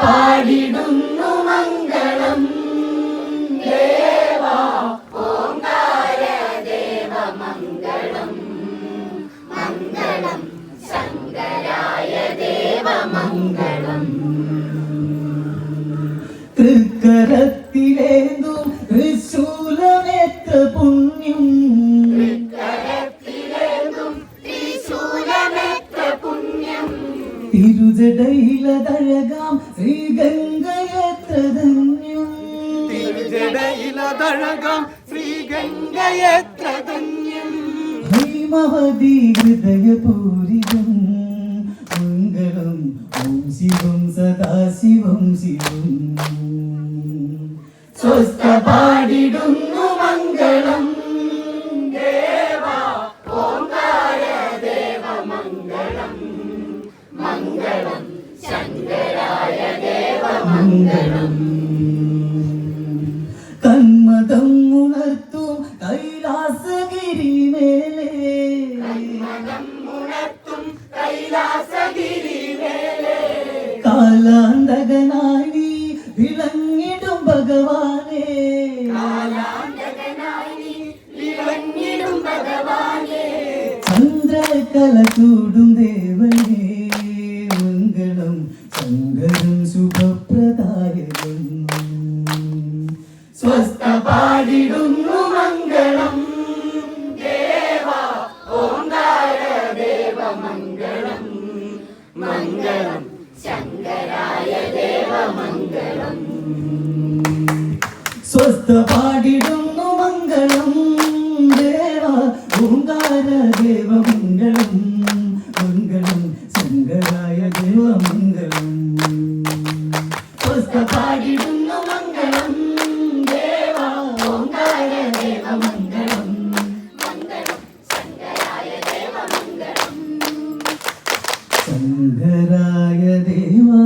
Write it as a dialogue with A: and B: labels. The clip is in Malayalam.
A: പാടിടുന്നു മംഗളം. ദേവാ തൃക്കരത്തിലേന്തും തിരുജടയിലതഴകാം ശ്രീഗംഗയത്ര ധന്യം
B: തിരുജടയിലതഴകാം ശ്രീഗംഗയത്ര ധന്യം
A: ഹൈമവതി ഹൃദയപൂരിതം മംഗളം ഓം ശിവം സദാശിവം ശിവം. സ്വസ്ഥ പാടിടുന്നു മംഗളം. ദേവാ ഓംകാര ദേവ മംഗളം. മംഗളം. ശങ്കരായ ദേവമംഗളം കന്മതം ഉണർത്തും കൈലാസഗിരി മേലെ. കാലാന്തകനായി നീ വിളങ്ങിടും ഭഗവാനേ. ചന്ദ്രകല ചൂടും ദേവനേ. പാടിടുന്നു മംഗളം. ദേവ ഓങ്കാര ദേവ മംഗളം. മംഗളം ശങ്കരായ ദേവ മംഗളം. സ്വസ്ഥ പാടിടുന്നു മംഗളം. ദേവ ഓങ്കാര ദേവ മംഗളം. മംഗളം ശങ്കരായ ദേവ മംഗളം. സ്വസ്ഥ പാടിടുന്നു ശങ്കരായ ദേവാ.